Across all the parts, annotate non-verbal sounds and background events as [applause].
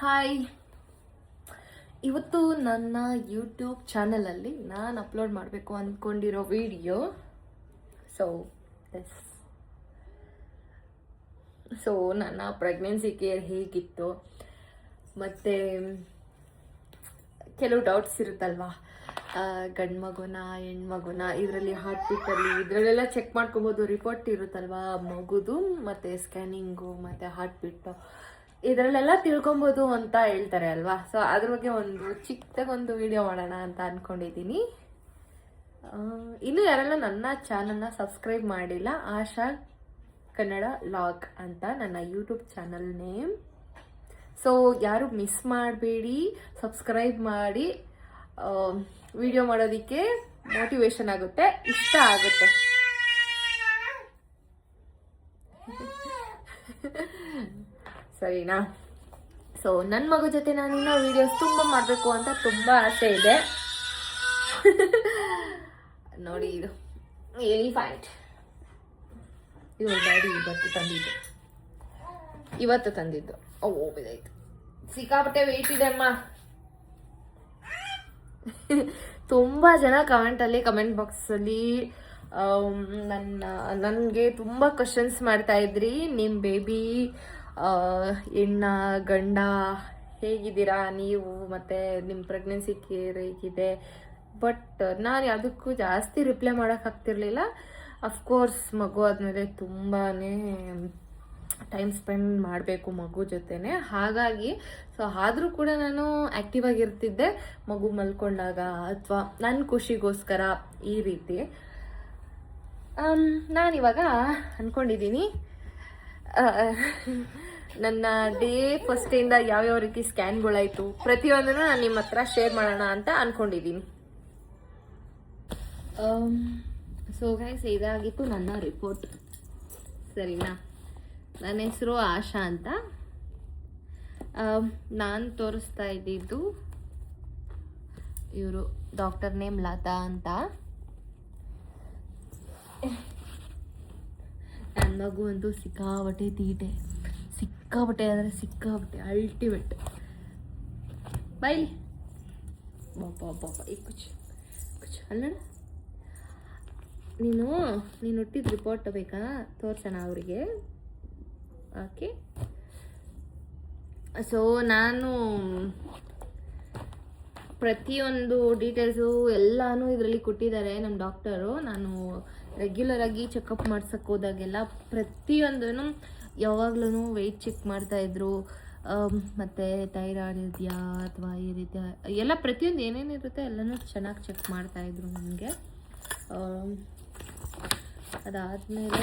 Hi ಇವತ್ತು ನನ್ನ YouTube ಚಾನಲಲ್ಲಿ ನಾನು ಅಪ್ಲೋಡ್ ಮಾಡಬೇಕು ಅಂದ್ಕೊಂಡಿರೋ ವಿಡಿಯೋ ಸೊ ಎಸ್ ಸೊ ನನ್ನ ಪ್ರೆಗ್ನೆನ್ಸಿ ಕೇರ್ ಹೇಗಿತ್ತು? ಮತ್ತು ಕೆಲವು ಡೌಟ್ಸ್ ಇರುತ್ತಲ್ವಾ? ಗಂಡು ಮಗುನ ಹೆಣ್ಮಗುನ, ಇದರಲ್ಲಿ ಹಾರ್ಟ್ ಬೀಟಲ್ಲಿ ಇದರಲ್ಲೆಲ್ಲ ಚೆಕ್ ಮಾಡ್ಕೊಬೋದು. ರಿಪೋರ್ಟ್ ಇರುತ್ತಲ್ವಾ? ಮಗುದು, ಮತ್ತು ಸ್ಕ್ಯಾನಿಂಗು ಮತ್ತು ಹಾರ್ಟ್ ಬೀಟು ಇದರಲ್ಲೆಲ್ಲ ತಿಳ್ಕೊಬೋದು ಅಂತ ಹೇಳ್ತಾರೆ ಅಲ್ವಾ? ಸೊ ಅದ್ರ ಬಗ್ಗೆ ಒಂದು ಚಿಕ್ಕದಾಗೊಂದು ವಿಡಿಯೋ ಮಾಡೋಣ ಅಂತ ಅಂದ್ಕೊಂಡಿದ್ದೀನಿ ಇನ್ನು ಯಾರೆಲ್ಲ ನನ್ನ ಚಾನಲ್ನ ಸಬ್ಸ್ಕ್ರೈಬ್ ಮಾಡಿಲ್ಲ, ಆಶಾ ಕನ್ನಡ ಲಾಗ್ ಅಂತ ನನ್ನ ಯೂಟ್ಯೂಬ್ ಚಾನಲ್ ನೇಮ್ ಸೊ ಯಾರು ಮಿಸ್ ಮಾಡಬೇಡಿ ಸಬ್ಸ್ಕ್ರೈಬ್ ಮಾಡಿ ವಿಡಿಯೋ ಮಾಡೋದಕ್ಕೆ ಮೋಟಿವೇಶನ್ ಆಗುತ್ತೆ, ಇಷ್ಟ ಆಗುತ್ತೆ. ಸರಿನಾ? ಸೊ ನನ್ನ ಮಗು ಜೊತೆ ನಾನು ಇನ್ನೂ ವೀಡಿಯೋಸ್ ತುಂಬ ಮಾಡಬೇಕು ಅಂತ ತುಂಬ ಆಸೆ ಇದೆ. ನೋಡಿ ಇದು. ಎಲಿಫೆಂಟ್ ಇದು ಡ್ಯಾಡಿ ಇವತ್ತು ತಂದಿದ್ದು. ಇವತ್ತು ತಂದಿದ್ದು. ಓ ಬಿದಾಯ್ತು ಸಿಕ್ಕಾಪಟ್ಟೆ ವೆಯ್ಟ್ ಇದೆ ಅಮ್ಮ. ತುಂಬ ಜನ ಕಮೆಂಟಲ್ಲಿ ಕಮೆಂಟ್ ಬಾಕ್ಸಲ್ಲಿ ನನ್ನ, ನನಗೆ ತುಂಬ ಕ್ವಶನ್ಸ್ ಮಾಡ್ತಾ ಇದ್ರಿ. ನಿಮ್ಮ ಬೇಬಿ ಹೆಣ್ಣ, ಗಂಡ ಹೇಗಿದ್ದೀರಾ? ನೀವು ಮತ್ತು ನಿಮ್ಮ ಪ್ರೆಗ್ನೆನ್ಸಿ ಕೇರ್ ಹೇಗಿದೆ? ಬಟ್ ನಾನು ಯಾವುದಕ್ಕೂ ಜಾಸ್ತಿ ರಿಪ್ಲೈ ಮಾಡೋಕ್ಕಾಗ್ತಿರ್ಲಿಲ್ಲ ಅಫ್ಕೋರ್ಸ್ ಮಗು ಆದಮೇಲೆ ತುಂಬಾ ಟೈಮ್ ಸ್ಪೆಂಡ್ ಮಾಡಬೇಕು ಮಗು ಜೊತೆನೆ. ಹಾಗಾಗಿ ಸೊ ಆದರೂ ಕೂಡ ನಾನು ಆ್ಯಕ್ಟಿವ್ ಆಗಿರ್ತಿದ್ದೆ. ಮಗು ಮಲ್ಕೊಂಡಾಗ ಅಥವಾ ನನ್ನ ಖುಷಿಗೋಸ್ಕರ ಈ ರೀತಿ. ನಾನಿವಾಗ ಅಂದ್ಕೊಂಡಿದ್ದೀನಿ ನನ್ನ ಡೇ ಫಸ್ಟಿಂದ ಯಾವ್ಯಾವ ರೀತಿ ಸ್ಕ್ಯಾನ್ಗಳಾಯಿತು, ಪ್ರತಿಯೊಂದನ್ನು ನಾನು ನಿಮ್ಮ ಹತ್ರ ಶೇರ್ ಮಾಡೋಣ ಅಂತ ಅಂದ್ಕೊಂಡಿದ್ದೀನಿ ಸೊ ಗೈಸ್ ಇದಾಗಿತ್ತು ನನ್ನ ರಿಪೋರ್ಟ್ ಸರಿನಾ? ನನ್ನ ಹೆಸರು ಆಶಾ ಅಂತ. ನಾನು ತೋರಿಸ್ತಾ ಇದ್ದಿದ್ದು ಇವರು ಡಾಕ್ಟರ್ ನೇಮ್ ಲತಾ ಅಂತ. ನನ್ನ ಮಗು ಅಂತೂ ಸಿಕ್ಕಾಬಟ್ಟೆ ತೀಟೆ. ಸಿಕ್ಕಾಬಟ್ಟೆ ಅಂದರೆ ಸಿಕ್ಕಾಬಟ್ಟೆ ಅಲ್ಟಿಮೇಟ್ ಬೈಲಿ. ಬಾ ಬಾಬಾ ಈ ಕುಚ್ ಕುಚ್. ಅಲ್ಲಣ್ಣ, ನೀನು ನೀನು ಹುಟ್ಟಿದ ರಿಪೋರ್ಟ್ ಬೇಕಾ? ತೋರ್ಸೋಣ ಅವರಿಗೆ. ಓಕೆ ಸೊ ನಾನು ಪ್ರತಿಯೊಂದು ಡೀಟೇಲ್ಸು ಎಲ್ಲನೂ ಇದರಲ್ಲಿ ಕೊಟ್ಟಿದ್ದಾರೆ ನಮ್ಮ ಡಾಕ್ಟರು ನಾನು ರೆಗ್ಯುಲರ್ ಆಗಿ ಚೆಕಪ್ ಮಾಡ್ಸಕ್ಕೆ ಹೋದಾಗೆಲ್ಲ ಪ್ರತಿಯೊಂದೂ ಯಾವಾಗ್ಲೂ ವೆಯ್ಟ್ ಚೆಕ್ ಮಾಡ್ತಾಯಿದ್ರು ಮತ್ತು ಥೈರಾಯ್ಡ್ ಇದೆಯಾ ಅಥವಾ ಈ ರೀತಿಯ ಎಲ್ಲ ಪ್ರತಿಯೊಂದು ಏನೇನಿರುತ್ತೆ ಎಲ್ಲನೂ ಚೆನ್ನಾಗಿ ಚೆಕ್ ಮಾಡ್ತಾಯಿದ್ರು ನನಗೆ ಅದಾದಮೇಲೆ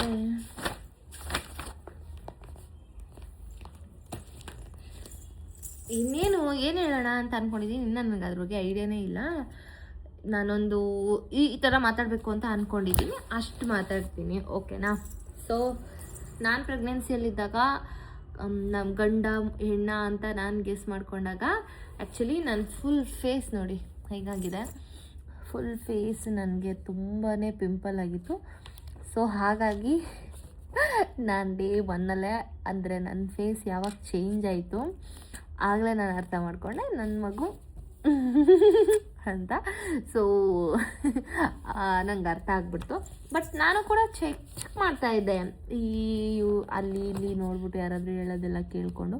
ಇನ್ನೇನು, ಏನು ಹೇಳೋಣ ಅಂತ ಅಂದ್ಕೊಂಡಿದ್ದೀನಿ ಇನ್ನೂ ನನಗೆ ಅದ್ರ ಬಗ್ಗೆ ಐಡಿಯಾನೇ ಇಲ್ಲ. ನಾನೊಂದು ಈ ಥರ ಮಾತಾಡಬೇಕು ಅಂತ ಅಂದ್ಕೊಂಡಿದ್ದೀನಿ ಅಷ್ಟು ಮಾತಾಡ್ತೀನಿ, ಓಕೆನಾ? ಸೊ ನಾನು ಪ್ರೆಗ್ನೆನ್ಸಿಯಲ್ಲಿದ್ದಾಗ ನಮ್ಮ ಗಂಡ, ಹೆಣ್ಣ ಅಂತ ನಾನು ಗೆಸ್ ಮಾಡ್ಕೊಂಡಾಗ ಆ್ಯಕ್ಚುಲಿ ನನ್ನ ಫುಲ್ ಫೇಸ್ ನೋಡಿ, ಹೇಗಾಗಿದೆ? ಫುಲ್ ಫೇಸ್ ನನಗೆ ತುಂಬಾ ಪಿಂಪಲ್ ಆಗಿತ್ತು. ಸೊ ಹಾಗಾಗಿ ನಾನು ಡೇ ಒನ್ನಲ್ಲೇ ಅಂದರೆ ನನ್ನ ಫೇಸ್ ಯಾವಾಗ ಚೇಂಜ್ ಆಯಿತು, ಆಗಲೇ ನಾನು ಅರ್ಥ ಮಾಡಿಕೊಂಡೆ. ನನ್ನ ಮಗು ಅಂತ. ಸೊ [laughs] ನಂಗೆ ಅರ್ಥ ಆಗ್ಬಿಡ್ತು. ಬಟ್ ನಾನು ಕೂಡ ಚೆಕ್ ಚೆಕ್ ಮಾಡ್ತಾ ಇದ್ದೆ. ಈ ಅಲ್ಲಿ, ಇಲ್ಲಿ ನೋಡ್ಬಿಟ್ಟು ಯಾರಾದರೂ ಹೇಳೋದೆಲ್ಲ ಕೇಳಿಕೊಂಡು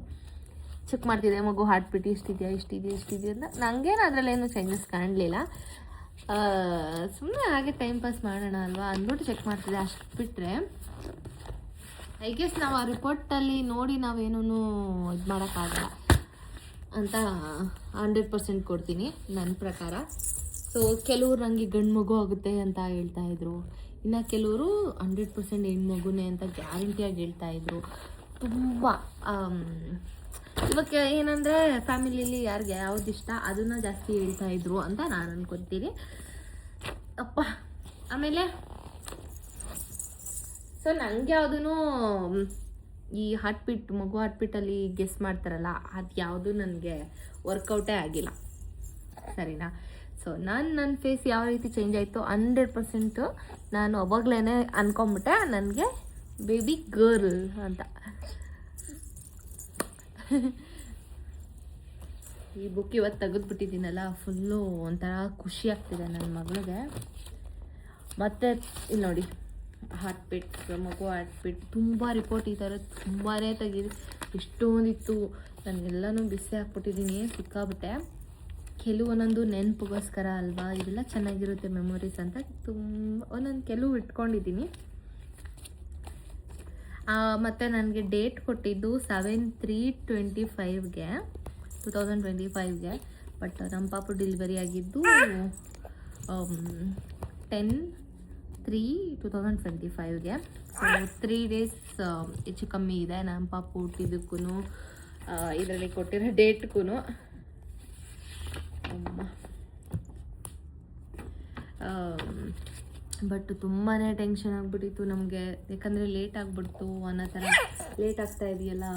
ಚೆಕ್ ಮಾಡ್ತಿದ್ದೆ. ಮಗು ಹಾರ್ಟ್ ಬೀಟ್ ಇಷ್ಟಿದೆಯಾ ಇಷ್ಟಿದೆಯಾ ಇಷ್ಟಿದೆಯಾ ಅಂತ. ನನಗೇನು ಅದರಲ್ಲೇನು ಚೇಂಜಸ್ ಕಾಣಲಿಲ್ಲ. ಸುಮ್ಮನೆ ಹಾಗೆ ಟೈಮ್ ಪಾಸ್ ಮಾಡೋಣ ಅಲ್ವಾ ಅಂದ್ಬಿಟ್ಟು ಚೆಕ್ ಮಾಡ್ತಿದ್ದೆ ಅಷ್ಟು ಬಿಟ್ಟರೆ ಐ ಗೆಸ್ ನಾವು ಆ ರಿಪೋರ್ಟಲ್ಲಿ ನೋಡಿ ನಾವೇನೂ ಇದು ಮಾಡೋಕ್ಕಾಗಲ್ಲ. ಅಂತ ಹಂಡ್ರೆಡ್ ಪರ್ಸೆಂಟ್ ಕೊಡ್ತೀನಿ ನನ್ನ ಪ್ರಕಾರ. ಸೊ ಕೆಲವ್ರು ನನಗೆ ಗಂಡು ಮಗು ಆಗುತ್ತೆ ಅಂತ ಹೇಳ್ತಾ ಇದ್ರು. ಇನ್ನು ಕೆಲವರು ಹಂಡ್ರೆಡ್ ಪರ್ಸೆಂಟ್ ಹೆಣ್ಣು ಮಗುನೇ ಅಂತ ಗ್ಯಾರಂಟಿಯಾಗಿ ಹೇಳ್ತಾ ಇದ್ರು. ತುಂಬ ಇವಾಗ ಏನಂದರೆ ಫ್ಯಾಮಿಲಿಲಿ ಯಾರಿಗೆ ಯಾವ್ದು ಇಷ್ಟ ಅದನ್ನು ಜಾಸ್ತಿ ಹೇಳ್ತಾ ಇದ್ರು ಅಂತ ನಾನು ಅನ್ಕೊತೀನಿ. ಅಪ್ಪ, ಆಮೇಲೆ ಸೊ ನನಗೆ ಯಾವುದೂ ಈ ಹಾರ್ಟ್ ಬೀಟ್ ಮಗು ಹಾರ್ಟ್ ಬೀಟಲ್ಲಿ ಗೆಸ್ ಮಾಡ್ತಾರಲ್ಲ, ಅದು ಯಾವುದು ನನಗೆ ವರ್ಕೌಟೇ ಆಗಿಲ್ಲ. ಸರಿನಾ? ಸೊ ನಾನು ನನ್ನ ಫೇಸ್ ಯಾವ ರೀತಿ ಚೇಂಜ್ ಆಯಿತು ಹಂಡ್ರೆಡ್ ಪರ್ಸೆಂಟು ನಾನು ಅವಾಗಲೇ ಅಂದ್ಕೊಂಬಿಟ್ಟೆ ನನಗೆ ಬೇಬಿ ಗರ್ಲ್ ಅಂತ. ಈ ಬುಕ್ ಇವತ್ತು ತೆಗೆದುಬಿಟ್ಟಿದ್ದೀನಲ್ಲ ಫುಲ್ಲು ಒಂಥರ ಖುಷಿ ಆಗ್ತಿದೆ ನನ್ನ ಮಗಳಿಗೆ. ಮತ್ತೆ ಇಲ್ಲಿ ನೋಡಿ. ಬಿಟ್ ಮಗು ಬಿಟ್ ತುಂಬ ರಿಪೋರ್ಟ್ ಈ ಥರ ತುಂಬಾ ತೆಗೀರಿ. ಎಷ್ಟೊಂದಿತ್ತು, ನಾನೆಲ್ಲನೂ ಬಿಸಿ ಹಾಕ್ಬಿಟ್ಟಿದ್ದೀನಿ ಸಿಕ್ಕಾಬಿಟ್ಟೆ. ಕೆಲವು ಒಂದೊಂದು ನೆನಪಿಗೋಸ್ಕರ ಅಲ್ವಾ ಇದೆಲ್ಲ ಚೆನ್ನಾಗಿರುತ್ತೆ ಮೆಮೊರೀಸ್ ಅಂತ. ತುಂಬ, ಒಂದೊಂದು ಕೆಲವು ಇಟ್ಕೊಂಡಿದ್ದೀನಿ. ಮತ್ತು ಮತ್ತೆ ನನಗೆ ಡೇಟ್ ಕೊಟ್ಟಿದ್ದು ಸೆವೆನ್ ತ್ರೀ ಟ್ವೆಂಟಿ ಫೈವ್ಗೆ ಟು ತೌಸಂಡ್ ಟ್ವೆಂಟಿ ಫೈವ್ಗೆ ಬಟ್ ನಮ್ಮ ಪಾಪು ಡೆಲಿವರಿ ಆಗಿದ್ದು ten three two thousand twenty ಫೈವ್ಗೆ so three days ಹೆಚ್ಚು ಕಮ್ಮಿ ಇದೆ. ನಮ್ಮ ಪಾಪ ಹುಟ್ಟಿದ್ದಕ್ಕೂ ಇದರಲ್ಲಿ ಕೊಟ್ಟಿರೋ ಡೇಟ್ಗೂ ಬಟ್ ತುಂಬಾ ಟೆನ್ಷನ್ ಆಗಿಬಿಟ್ಟಿತ್ತು ನಮಗೆ. ಯಾಕಂದರೆ ಲೇಟ್ ಆಗಿಬಿಡ್ತು ಅನ್ನೋ ಥರ. ಲೇಟ್ ಆಗ್ತಾ ಇದೆಯಲ್ಲ,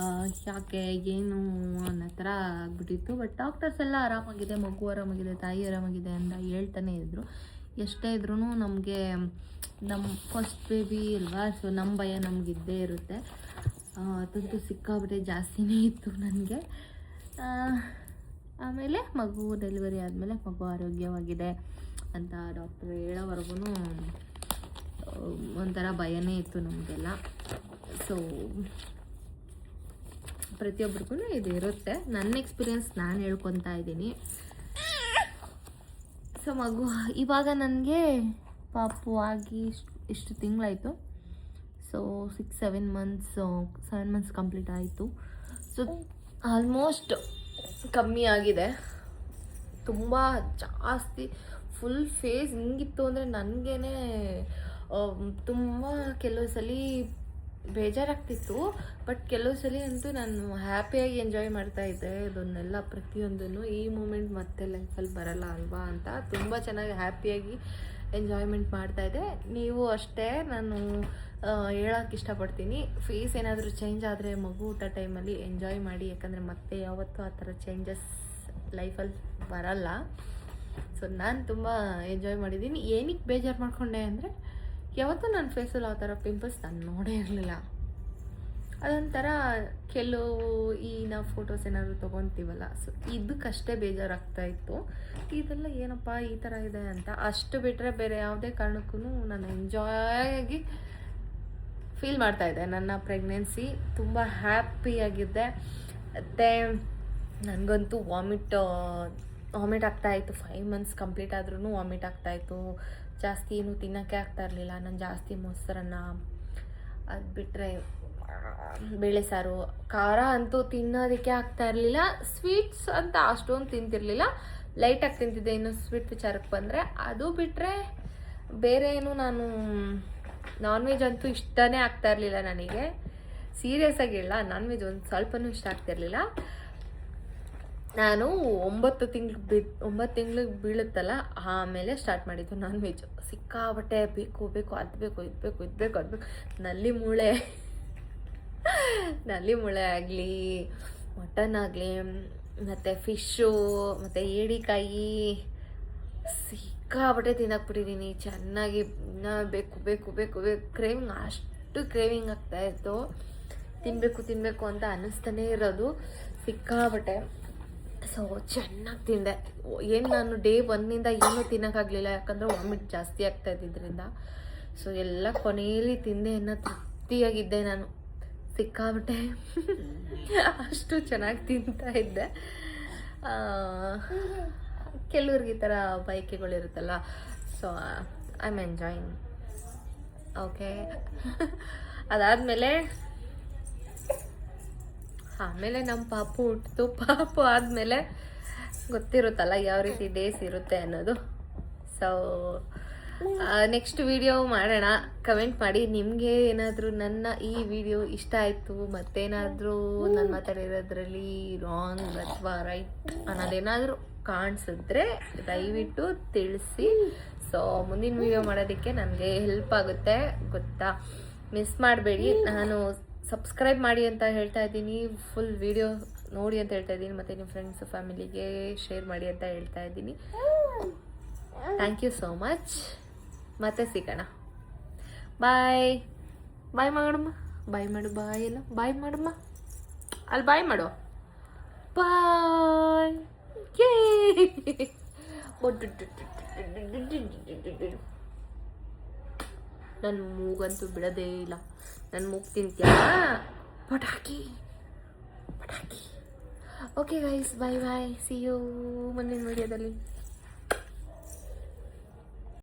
ಯಾಕೆ, ಏನು ಅನ್ನೋ ಥರ ಆಗಿಬಿಟ್ಟಿತ್ತು. ಬಟ್ ಡಾಕ್ಟರ್ಸ್ ಎಲ್ಲ ಆರಾಮಾಗಿದೆ, ಮಗು ಆರಾಮಾಗಿದೆ, ತಾಯಿ ಆರಾಮಾಗಿದೆ ಅಂತ ಹೇಳ್ತಾನೆ ಇದ್ರು. ಎಷ್ಟೇ ಇದ್ರೂ ನಮಗೆ ನಮ್ಮ ಫಸ್ಟ್ ಬೇಬಿ ಅಲ್ವಾ? ಸೊ ನಮ್ಮ ಭಯ ನಮಗಿದ್ದೇ ಇರುತ್ತೆ. ಅದಂತೂ ಸಿಕ್ಕಾಬಿಟ್ಟೆ ಜಾಸ್ತಿನೇ ಇತ್ತು ನನಗೆ. ಆಮೇಲೆ ಮಗು ಡೆಲಿವರಿ ಆದಮೇಲೆ ಮಗು ಆರೋಗ್ಯವಾಗಿದೆ ಅಂತ ಡಾಕ್ಟ್ರು ಹೇಳೋವರೆಗೂ ಒಂಥರ ಭಯನೇ ಇತ್ತು ನಮಗೆಲ್ಲ. ಸೊ ಪ್ರತಿಯೊಬ್ಬರಿಗೂ ಇದು ಇರುತ್ತೆ. ನನ್ನ ಎಕ್ಸ್ಪೀರಿಯನ್ಸ್ ನಾನು ಹೇಳ್ಕೊತಾ ಇದ್ದೀನಿ. ಸೊ ಮಗು, ಇವಾಗ ನನಗೆ ಪಾಪು ಆಗಿ ಇಷ್ಟು ಇಷ್ಟು ತಿಂಗಳಾಯಿತು. So six seven months seven months complete ಆಯಿತು. ಸೊ ಆಲ್ಮೋಸ್ಟ್ ಕಮ್ಮಿ ಆಗಿದೆ. ತುಂಬ ಜಾಸ್ತಿ ಫುಲ್ ಫೇಸ್ ಹಿಂಗಿತ್ತು ಅಂದರೆ ನನಗೇನೆ ತುಂಬ ಕೆಲವು ಸಲ ಬೇಜಾರಾಗ್ತಿತ್ತು ಬಟ್ ಕೆಲವು ಸಲ ಅಂತೂ ನಾನು ಹ್ಯಾಪಿಯಾಗಿ ಎಂಜಾಯ್ ಮಾಡ್ತಾ ಇದ್ದೆ. ಇದನ್ನೆಲ್ಲ ಪ್ರತಿಯೊಂದನ್ನು ಈ ಮೂಮೆಂಟ್ ಮತ್ತೆ ಲೈಫಲ್ಲಿ ಬರಲ್ಲ ಅಲ್ವಾ ಅಂತ ತುಂಬ ಚೆನ್ನಾಗಿ ಹ್ಯಾಪಿಯಾಗಿ ಎಂಜಾಯ್ಮೆಂಟ್ ಮಾಡ್ತಾ ಇದ್ದೆ. ನೀವು ಅಷ್ಟೇ, ನಾನು ಹೇಳೋಕ್ಕೆ ಇಷ್ಟಪಡ್ತೀನಿ. ಫೀಸ್ ಏನಾದರೂ ಚೇಂಜ್ ಆದರೆ ಮಗು ಊಟ ಟೈಮಲ್ಲಿ ಎಂಜಾಯ್ ಮಾಡಿ, ಯಾಕಂದರೆ ಮತ್ತೆ ಯಾವತ್ತೂ ಆ ಥರ ಚೇಂಜಸ್ ಲೈಫಲ್ಲಿ ಬರಲ್ಲ. ಸೊ ನಾನು ತುಂಬ ಎಂಜಾಯ್ ಮಾಡಿದ್ದೀನಿ. ಏನಕ್ಕೆ ಬೇಜಾರು ಮಾಡ್ಕೊಂಡೆ ಅಂದರೆ ಯಾವತ್ತೂ ನನ್ನ ಫೇಸಲ್ಲಿ ಆ ಥರ ಪಿಂಪಲ್ಸ್ ನಾನು ನೋಡೇ ಇರಲಿಲ್ಲ. ಅದೊಂಥರ ಕೆಲವು ಈ ನಾವು ಫೋಟೋಸ್ ಏನಾದರೂ ತೊಗೊತೀವಲ್ಲ ಸೊ ಇದಕ್ಕಷ್ಟೇ ಬೇಜಾರಾಗ್ತಾ ಇತ್ತು. ಇದೆಲ್ಲ ಏನಪ್ಪ ಈ ಥರ ಇದೆ ಅಂತ ಅಷ್ಟು ಬಿಟ್ಟರೆ ಬೇರೆ ಯಾವುದೇ ಕಾರಣಕ್ಕೂ ನಾನು ಎಂಜಾಯಾಗಿ ಫೀಲ್ ಮಾಡ್ತಾ ಇದ್ದೆ. ನನ್ನ ಪ್ರೆಗ್ನೆನ್ಸಿ ತುಂಬ ಹ್ಯಾಪಿಯಾಗಿದ್ದೆ ಮತ್ತು ನನಗಂತೂ ವಾಮಿಟ್ ವಾಮಿಟ್ ಆಗ್ತಾಯಿತ್ತು ಫೈವ್ ಮಂತ್ಸ್ ಕಂಪ್ಲೀಟ್ ಆದ್ರೂ ವಾಮಿಟ್ ಆಗ್ತಾಯಿತ್ತು ಜಾಸ್ತಿ ಏನು ತಿನ್ನೋಕ್ಕೆ ಆಗ್ತಾ ಇರಲಿಲ್ಲ. ನಾನು ಜಾಸ್ತಿ ಮೊಸರನ್ನ, ಅದು ಬಿಟ್ಟರೆ ಬೇಳೆ ಸಾರು, ಖಾರ ಅಂತೂ ತಿನ್ನೋದಕ್ಕೆ ಆಗ್ತಾ ಇರಲಿಲ್ಲ. ಸ್ವೀಟ್ಸ್ ಅಂತ ಅಷ್ಟೊಂದು ತಿಂತಿರಲಿಲ್ಲ. ಲೈಟಾಗಿ ತಿಂತಿದ್ದೆ. ಇನ್ನು ಸ್ವೀಟ್ ವಿಚಾರಕ್ಕೆ ಬಂದರೆ ಅದು ಬಿಟ್ಟರೆ ಬೇರೆ ಏನು ನಾನು ನಾನ್ ವೆಜ್ ಅಂತೂ ಇಷ್ಟನೇ ಆಗ್ತಾ ಇರಲಿಲ್ಲ ನನಗೆ. ಸೀರಿಯಸ್ ಆಗಿ ಇಲ್ಲ. ನಾನ್ ವೆಜ್ ಒಂದು ಸ್ವಲ್ಪನೂ ಇಷ್ಟ ಆಗ್ತಿರ್ಲಿಲ್ಲ. ನಾನು ಒಂಬತ್ತು ತಿಂಗ್ಳು ಬಿ, ಒಂಬತ್ತು ತಿಂಗ್ಳಿಗೆ ಬೀಳುತ್ತಲ್ಲ, ಆಮೇಲೆ ಸ್ಟಾರ್ಟ್ ಮಾಡಿದ್ದು ನಾನ್ ವೆಜ್ ಸಿಕ್ಕಾಬಟ್ಟೆ ಬೇಕು ಬೇಕು, ಅದು ಬೇಕು, ಇದು ಬೇಕು ಇದು ಬೇಕು, ಅದು ಬೇಕು. ನಲ್ಲಿ ಮೂಳೆ. ನಲ್ಲಿ ಮೂಳೆ ಆಗಲಿ ಮಟನ್ ಆಗಲಿ, ಮತ್ತು ಫಿಶ್ಶು ಮತ್ತು ಏಡಿಕಾಯಿ. ಸಿಕ್ಕಾಬಟ್ಟೆ ತಿನ್ನಕ್ಬಿಟ್ಟಿದ್ದೀನಿ ಚೆನ್ನಾಗಿ ಬೇಕು ಬೇಕು ಬೇಕು ಬೇಕು. ಕ್ರೇವಿಂಗ್ ಅಷ್ಟು ಕ್ರೇವಿಂಗ್ ಆಗ್ತಾಯಿತ್ತು ತಿನ್ನಬೇಕು ತಿನ್ನಬೇಕು ಅಂತ ಅನ್ನಿಸ್ತಾನೆ ಇರೋದು. ಸಿಕ್ಕಾಬಟ್ಟೆ ಸೊ, ಚೆನ್ನಾಗಿ ತಿಂದೆ. ಏನು ನಾನು ಡೇ ಒನ್ನಿಂದ ಏನೂ ತಿನ್ನೋಕ್ಕಾಗಲಿಲ್ಲ, ಯಾಕಂದರೆ ವಾಮಿಟ್ ಜಾಸ್ತಿ ಆಗ್ತಾ ಇದ್ದಿದ್ದರಿಂದ ಸೊ, ಎಲ್ಲ ಕೊನೆಯಲ್ಲಿ ತಿಂದೆ ಅನ್ನೋ ತೃಪ್ತಿಯಾಗಿದ್ದೆ ನಾನು. ಸಿಕ್ಕಾಬಿಟ್ಟೆ ಅಷ್ಟು ಚೆನ್ನಾಗಿ ತಿಂತಾ ಇದ್ದೆ. ಕೆಲವ್ರಿಗೆ ಈ ಥರ ಬಯಕೆಗಳಿರುತ್ತಲ್ಲ so I am enjoying okay ಅದಾದಮೇಲೆ ಆಮೇಲೆ ನಮ್ಮ ಪಾಪು ಹುಟ್ಟಿತು ಪಾಪು ಆದಮೇಲೆ ಗೊತ್ತಿರುತ್ತಲ್ಲ ಯಾವ ರೀತಿ ಡೇಸ್ ಇರುತ್ತೆ ಅನ್ನೋದು. ಸೊ ನೆಕ್ಸ್ಟ್ ವಿಡಿಯೋ ಮಾಡೋಣ. ಕಮೆಂಟ್ ಮಾಡಿ. ನಿಮಗೆ ಏನಾದರೂ ನನ್ನ ಈ ವಿಡಿಯೋ ಇಷ್ಟ ಆಯಿತು, ಮತ್ತೇನಾದರೂ ನಾನು ಮಾತಾಡಿರೋದ್ರಲ್ಲಿ ರಾಂಗ್ ಅಥವಾ ರೈಟ್ ಅನ್ನೋದೇನಾದರೂ ಕಾಣಿಸಿದ್ರೆ ದಯವಿಟ್ಟು ತಿಳಿಸಿ. ಸೊ ಮುಂದಿನ ವಿಡಿಯೋ ಮಾಡೋದಕ್ಕೆ ನನಗೆ ಹೆಲ್ಪ್ ಆಗುತ್ತೆ. ಗೊತ್ತಾ? ಮಿಸ್ ಮಾಡಬೇಡಿ. ನಾನು ಸಬ್ಸ್ಕ್ರೈಬ್ ಮಾಡಿ ಅಂತ ಹೇಳ್ತಾ ಇದ್ದೀನಿ. ಫುಲ್ ವಿಡಿಯೋ ನೋಡಿ ಅಂತ ಹೇಳ್ತಾ ಇದ್ದೀನಿ. ಮತ್ತು ನಿಮ್ಮ ಫ್ರೆಂಡ್ಸ್ ಫ್ಯಾಮಿಲಿಗೆ ಶೇರ್ ಮಾಡಿ ಅಂತ ಹೇಳ್ತಾ ಇದ್ದೀನಿ. ಥ್ಯಾಂಕ್ ಯು ಸೋ ಮಚ್ ಮತ್ತೆ ಸಿಗೋಣ. ಬಾಯ್ ಬಾಯ್ ಮಾಡಮ್ಮ ಬಾಯ್ ಮಾಡು ಬಾಯ್ ಎಲ್ಲ. ಬಾಯ್ ಮಾಡಮ್ಮ ಅಲ್ಲಿ ಬಾಯ್ ಮಾಡು. ಬಾಯ್ ನನ್ನ ಮೂಗಂತೂ ಬಿಡೋದೇ ಇಲ್ಲ. ನನ್ನ ಮೂಗು ತಿಂತ್ಯಾ? ಪಟಾಕಿ. ಪಟಾಕಿ. Okay guys bye bye see you ಮುಂದಿನ ವಿಡಿಯೋದಲ್ಲಿ